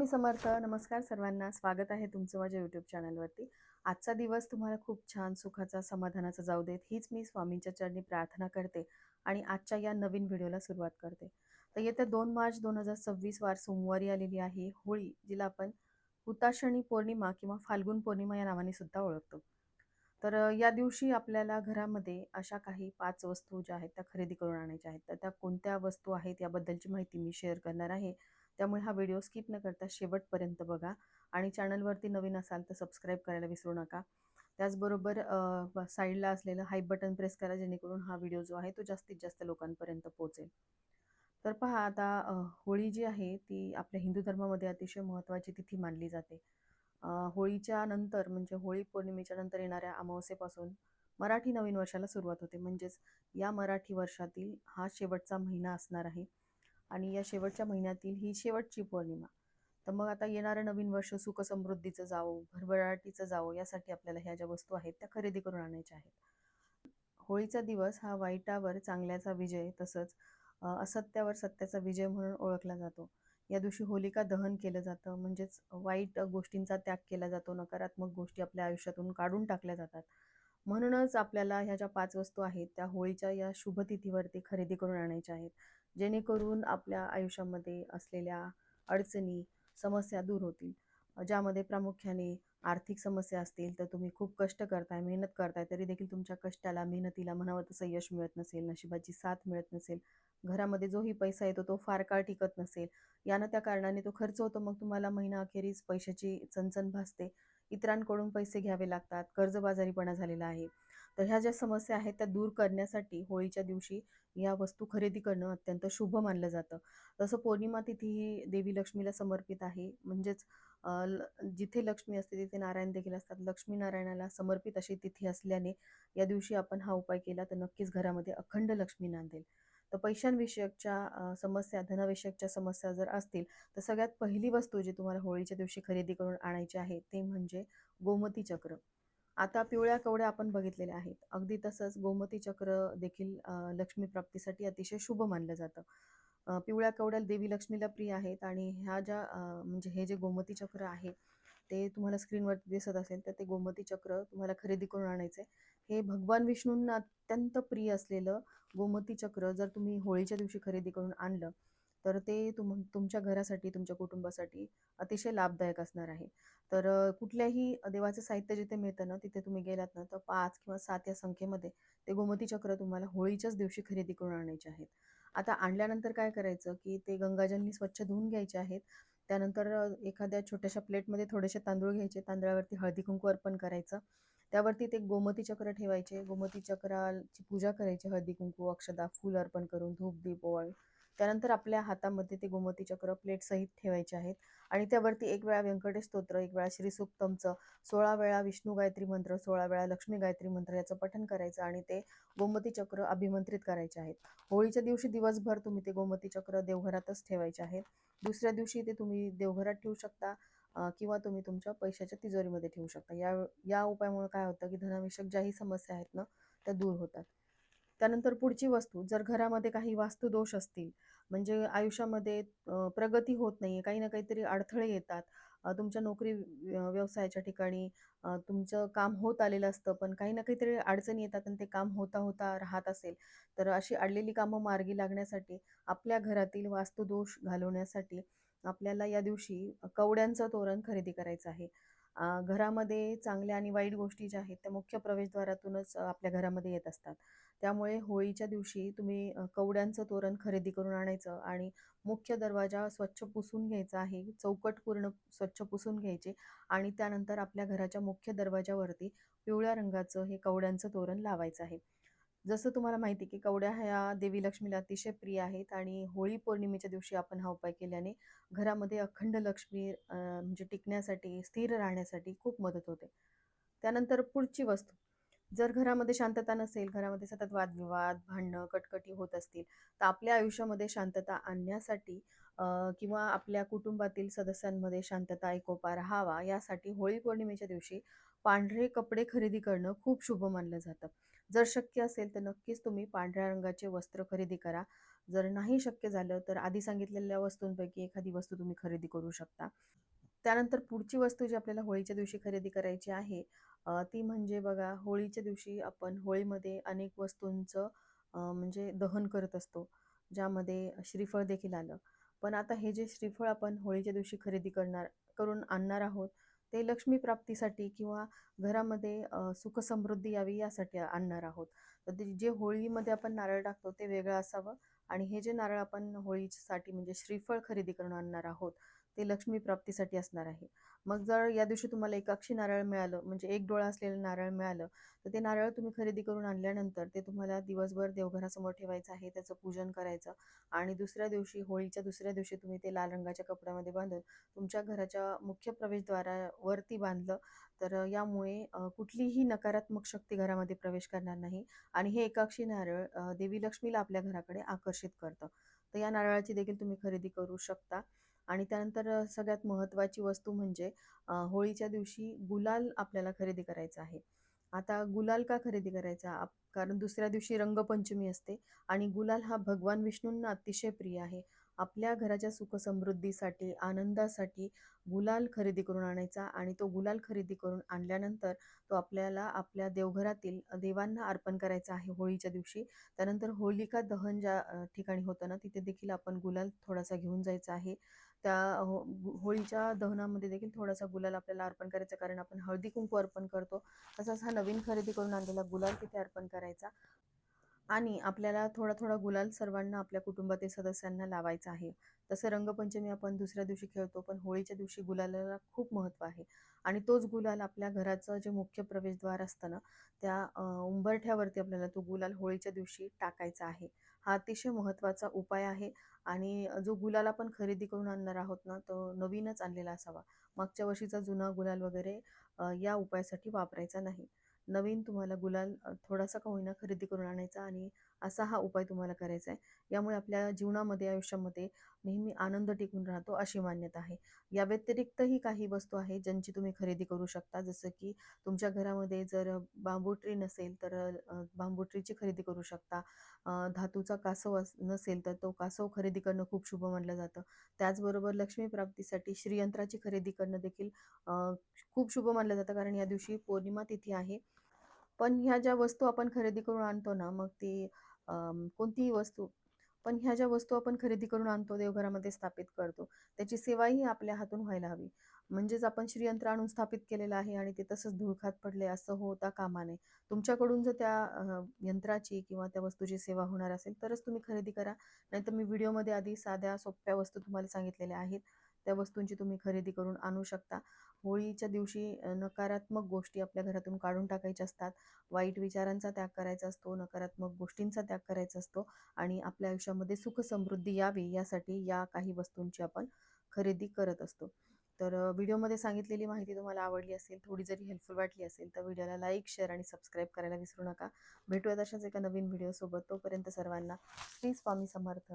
स्वामी समर्थ. नमस्कार सर्वांना. स्वागत आहे तुमचं माझ्या यूट्यूब चॅनलवरती आजचा दिवस तुम्हाला खूप छान सुखाचा समाधानाचा जाऊ देत. हीच मी स्वामींच्या चरणी प्रार्थना करते आणि आजच्या या नवीन व्हिडिओला सुरुवात करते. तर येत्या दोन मार्च दोन हजार सव्वीस वार सोमवारी आलेली आहे. होळी जिला आपण हुताशणी पौर्णिमा किंवा फाल्गुन पौर्णिमा या नावाने सुद्धा ओळखतो. तर या दिवशी आपल्याला घरामध्ये अशा काही पाच वस्तू ज्या आहेत त्या खरेदी करून आणायच्या आहेत. तर त्या कोणत्या वस्तू आहेत याबद्दलची माहिती मी शेअर करणार आहे. त्यामुळे हा व्हिडिओ स्किप न करता शेवटपर्यंत बघा. आणि चॅनलवरती नवीन असाल तर सबस्क्राईब करायला विसरू नका. त्याचबरोबर साईडला असलेलं हाय बटन प्रेस करा जेणेकरून हा व्हिडिओ जो आहे तो जास्तीत जास्त लोकांपर्यंत पोहोचेल. तर पहा आता होळी जी आहे ती आपल्या हिंदू धर्मामध्ये अतिशय महत्त्वाची तिथी मानली जाते. होळीच्या नंतर म्हणजे होळी पौर्णिमेच्या नंतर येणाऱ्या अमावस्येपासून मराठी नवीन वर्षाला सुरुवात होते. म्हणजेच या मराठी वर्षातील हा शेवटचा महिना असणार आहे. आणि या शेवटच्या महिन्यातील ही शेवटची पौर्णिमा. तर मग आता येणारं नवीन वर्ष सुख समृद्धीचं जावो भरभराटीचं जावो यासाठी आपल्याला ह्या ज्या वस्तू आहेत त्या खरेदी करून आणायच्या आहेत. होळीचा दिवस हा वाईटावर चांगल्याचा विजय तसंच असत्यावर सत्याचा विजय म्हणून ओळखला जातो. या दिवशी होलिका दहन केलं जातं म्हणजेच वाईट गोष्टींचा त्याग केला जातो नकारात्मक गोष्टी आपल्या आयुष्यातून काढून टाकल्या जातात. म्हणूनच आपल्याला ह्या ज्या पाच वस्तू आहेत त्या होळीच्या या शुभतिथीवरती खरेदी करून आणायच्या आहेत. जेणेकरून आपल्या आयुष्यामध्ये असलेल्या अडचणी समस्या दूर होतील. ज्यामध्ये प्रामुख्याने आर्थिक समस्या असतील तर तुम्ही खूप कष्ट करताय मेहनत करताय तरी देखील तुमच्या कष्टाला मेहनतीला म्हणावं तसं यश मिळत नसेल नशिबाची साथ मिळत नसेल. घरामध्ये जोही पैसा येतो तो फार काळ टिकत नसेल. यानं त्या कारणाने तो खर्च होतो मग तुम्हाला महिना अखेरीस पैशाची चणचण भासते. इतरांकडून पैसे घ्यावे लागतात कर्जबाजारीपणा झालेला आहे. तर ह्या ज्या समस्या आहेत त्या दूर करण्यासाठी होळीच्या दिवशी या वस्तू खरेदी करणं अत्यंत शुभ मानलं जातं. तसं पौर्णिमा तिथी ही देवी लक्ष्मीला समर्पित आहे. म्हणजेच ल- जिथे लक्ष्मी असते तिथे नारायण देखील असतात. लक्ष्मी नारायणाला समर्पित अशी तिथी असल्याने या दिवशी आपण हा उपाय केला तर नक्कीच घरामध्ये अखंड लक्ष्मी नांदेल. तर पैशांविषयकच्या समस्या धनविषयकच्या समस्या जर असतील तर सगळ्यात पहिली वस्तू जी तुम्हाला होळीच्या दिवशी खरेदी करून आणायची आहे ते म्हणजे गोमती चक्र. आता पिवळ्या कवड्या आपण बघितलेल्या आहेत. अगदी तसंच गोमती चक्र देखील लक्ष्मी प्राप्तीसाठी अतिशय शुभ मानलं जातं. पिवळ्या कवड्या देवी लक्ष्मीला प्रिय आहेत आणि ह्या ज्या म्हणजे हे जे गोमती चक्र आहे ते तुम्हाला स्क्रीनवरती दिसत असेल तर ते गोमती चक्र तुम्हाला खरेदी करून आणायचे हे भगवान विष्णूंना अत्यंत प्रिय असलेलं गोमती चक्र जर तुम्ही होळीच्या दिवशी खरेदी करून आणलं तर ते तुम तुमच्या घरासाठी तुमच्या कुटुंबासाठी अतिशय लाभदायक असणार आहे. तर कुठल्याही देवाचं साहित्य जिथे मिळतं ना तिथे तुम्ही गेलात ना तर पाच किंवा सात या संख्येमध्ये ते गोमती चक्र तुम्हाला होळीच्याच दिवशी खरेदी करून आणायचे आहेत. आता आणल्यानंतर काय करायचं की ते गंगाजलनी स्वच्छ धुवून घ्यायचे आहेत. त्यानंतर एखाद्या छोट्याशा प्लेटमध्ये थोडेसे तांदूळ घ्यायचे तांदळावरती हळदी कुंकू अर्पण करायचं. त्यावरती ते गोमती चक्र ठेवायचे. गोमती चक्राची पूजा करायची हळदी कुंकू अक्षदा फूल अर्पण करून धूप दीप ओवाळून त्यानंतर आपल्या हातामध्ये ते गोमती चक्र प्लेट सहित ठेवायचे आहेत. आणि त्यावरती एक वेळा व्यंकटेश स्तोत्र एक वेळा श्रीसुक्तमचं सोळा वेळा विष्णू गायत्री मंत्र सोळा वेळा लक्ष्मी गायत्री मंत्र याचं पठन करायचं आणि ते गोमती चक्र अभिमंत्रित करायचे आहेत. होळीच्या दिवशी दिवसभर तुम्ही ते गोमती चक्र देवघरातच ठेवायचे आहेत. दुसऱ्या दिवशी ते तुम्ही देवघरात ठेवू शकता किंवा तुम्ही तुमच्या पैशाच्या तिजोरीमध्ये ठेवू शकता. या या उपायामुळे काय होतं की धनाविषयक ज्याही समस्या आहेत ना त्या दूर होतात. त्यानंतर पुढची वस्तू जर घरामध्ये काही वास्तुदोष असतील म्हणजे आयुष्यामध्ये प्रगती होत नाही आहे काही ना काहीतरी अडथळे येतात. तुमच्या नोकरी व्यवसायाच्या ठिकाणी तुमचं काम होत आलेलं असतं पण काही ना काहीतरी अडचणी येतात आणि ते काम होता होता राहत असेल. तर अशी अडलेली कामं मार्गी लागण्यासाठी आपल्या घरातील वास्तुदोष घालवण्यासाठी आपल्याला या दिवशी कवड्यांचं तोरण खरेदी करायचं आहे. घरामध्ये चांगल्या आणि वाईट गोष्टी ज्या आहेत त्या मुख्य प्रवेशद्वारातूनच आपल्या घरामध्ये येत असतात. त्यामुळे होळीच्या दिवशी तुम्ही कवड्यांचं तोरण खरेदी करून आणायचं आणि मुख्य दरवाजा स्वच्छ पुसून घ्यायचा आहे चौकट पूर्ण स्वच्छ पुसून घ्यायचे आणि त्यानंतर आपल्या घराच्या मुख्य दरवाजावरती पिवळ्या रंगाचं हे कवड्यांचं तोरण लावायचं आहे. जसं तुम्हाला माहिती आहे की कवड्या ह्या देवी लक्ष्मीला अतिशय प्रिय आहेत आणि होळी पौर्णिमेच्या दिवशी आपण हा उपाय केल्याने घरामध्ये अखंड लक्ष्मी म्हणजे टिकण्यासाठी स्थिर राहण्यासाठी खूप मदत होते. त्यानंतर पुढची वस्तू. जर घरामध्ये शांतता नसेल घरामध्ये सतत वादविवाद भांडणं कटकटी होत असतील तर आपल्या आयुष्यामध्ये शांतता आणण्यासाठी किंवा आपल्या कुटुंबातील सदस्यांमध्ये शांतता एकोपा राहावा यासाठी होळी पौर्णिमेच्या दिवशी पांढरे कपडे खरेदी करणं खूप शुभ मानलं जातं. जर शक्य असेल तर नक्कीच तुम्ही पांढऱ्या रंगाचे वस्त्र खरेदी करा. जर नाही शक्य झालं तर आधी सांगितलेल्या वस्तूंपैकी एखादी वस्तू तुम्ही खरेदी करू शकता. त्यानंतर पुढची वस्तू जी आपल्याला होळीच्या दिवशी खरेदी करायची आहे ती म्हणजे बघा होळीच्या दिवशी आपण होळीमध्ये अनेक वस्तूंचं म्हणजे दहन करत असतो ज्यामध्ये श्रीफळ देखील आलं. पण आता हे जे श्रीफळ आपण होळीच्या दिवशी खरेदी करणार करून आणणार आहोत ते लक्ष्मी प्राप्तीसाठी किंवा घरामध्ये सुखसमृद्धी यावी यासाठी आणणार आहोत. तर ते जे होळीमध्ये आपण नारळ टाकतो ते वेगळं असावं आणि हे जे नारळ आपण होळीसाठी म्हणजे श्रीफळ खरेदी करून आणणार आहोत ते लक्ष्मी प्राप्तीसाठी असणार आहे. मग जर या दिवशी तुम्हाला एकाक्षी नारळ मिळालं म्हणजे एक डोळा असलेलं नारळ मिळालं तर ते नारळ तुम्ही खरेदी करून आणल्यानंतर ते तुम्हाला दिवसभर देवघरासमोर ठेवायचं आहे त्याचं पूजन करायचं आणि दुसऱ्या दिवशी होळीच्या दुसऱ्या दिवशी तुम्ही ते लाल रंगाच्या कपड्यामध्ये बांधून तुमच्या घराच्या मुख्य प्रवेशद्वारावरती बांधलं तर यामुळे कुठलीही नकारात्मक शक्ती घरामध्ये प्रवेश करणार नाही आणि हे एकाक्षी नारळ देवी लक्ष्मीला आपल्या घराकडे आकर्षित करतं. तर या नारळाची देखील तुम्ही खरेदी करू शकता. आणि त्यानंतर सगळ्यात महत्त्वाची वस्तू म्हणजे होळीच्या दिवशी गुलाल आपल्याला खरेदी करायचा आहे. आता गुलाल का खरेदी करायचा? कारण दुसऱ्या दिवशी रंगपंचमी असते आणि गुलाल हा भगवान विष्णूंना अतिशय प्रिय आहे. आपल्या घराच्या सुखसमृद्धीसाठी आनंदासाठी गुलाल खरेदी करून आणायचा आणि तो गुलाल खरेदी करून आणल्यानंतर तो आपल्याला आपल्या देवघरातील देवांना अर्पण करायचा आहे होळीच्या दिवशी. त्यानंतर होलिका दहन ज्या ठिकाणी होतं ना तिथे देखील आपण गुलाल थोडासा घेऊन जायचा आहे. त्या हो होळीच्या दहनामध्ये देखील थोडासा गुलाल आपल्याला अर्पण करायचा. कारण आपण हळदी कुंकू अर्पण करतो. तसाच हा नवीन खरेदी करून आणलेला गुलाल तिथे अर्पण करायचा. आणि आपल्याला थोडा थोडा गुलाल सर्वांना आपल्या कुटुंबातील सदस्यांना लावायचा आहे. तसं रंगपंचमी आपण दुसऱ्या दिवशी खेळतो पण होळीच्या दिवशी गुलालाला खूप महत्त्व आहे. आणि तोच गुलाल आपल्या घराचं जे मुख्य प्रवेशद्वार असतं ना त्या उंबरठ्यावरती आपल्याला तो गुलाल होळीच्या दिवशी टाकायचा आहे. हा अतिशय महत्त्वाचा उपाय आहे आणि जो गुलाल आपण खरेदी करून आणणार आहोत ना तो नवीनच आणलेला असावा. मागच्या वर्षीचा जुना गुलाल वगैरे या उपायासाठी वापरायचा नाही. नवीन तुम्हाला गुलाल थोडासा का होईना खरेदी करून आणायचा आणि असा हा उपाय तुम्हाला करायचा आहे. यामुळे आपल्या जीवनामध्ये आयुष्यामध्ये नेहमी आनंद टिकून राहतो अशी मान्यता आहे. या व्यतिरिक्तही काही वस्तू आहेत ज्यांची तुम्ही खरेदी करू शकता. जसं की तुमच्या घरामध्ये जर बांबू ट्री नसेल तर बांबू ट्रीची खरेदी करू शकता. धातूचा कासव अस नसेल तर तो कासव खरेदी करणं खूप शुभ मानलं जातं. त्याचबरोबर लक्ष्मी प्राप्तीसाठी श्रीयंत्राची खरेदी करणं देखील खूप शुभ मानलं जातं. कारण या दिवशी पौर्णिमा तिथी आहे. पण ह्या ज्या वस्तू आपण खरेदी करून आणतो ना मग ती कोणतीही वस्तू पण ह्या ज्या वस्तू आपण खरेदी करून आणतो देवघरामध्ये स्थापित करतो त्याची सेवाही आपल्या हातून व्हायला हवी. म्हणजेच आपण श्रीयंत्र आणून स्थापित केलेलं आहे आणि ते तसंच धुळखात पडले असं होता कामा नये. तुमच्याकडून जर त्या यंत्राची किंवा त्या वस्तूची सेवा होणार असेल तरच तुम्ही खरेदी करा. नाहीतर मी व्हिडिओमध्ये आधी साध्या सोप्या वस्तू तुम्हाला सांगितलेल्या आहेत. त्या वस्तूंची तुम्ही खरेदी करून आणू शकता. होळीच्या दिवशी नकारात्मक गोष्टी आपल्या घरातून काढून टाकायच्या असतात. वाईट विचारांचा त्याग करायचा असतो नकारात्मक गोष्टींचा त्याग करायचा असतो आणि आपल्या आयुष्यामध्ये सुख समृद्धी यावी यासाठी या काही वस्तूंची आपण खरेदी करत असतो. तर व्हिडिओमध्ये सांगितलेली माहिती तुम्हाला आवडली असेल थोडी जरी हेल्पफुल वाटली असेल तर व्हिडिओला लाईक शेअर आणि सबस्क्राईब करायला विसरू नका. भेटूयात अशाच एका नवीन व्हिडिओसोबत. तोपर्यंत सर्वांना श्री स्वामी समर्थ.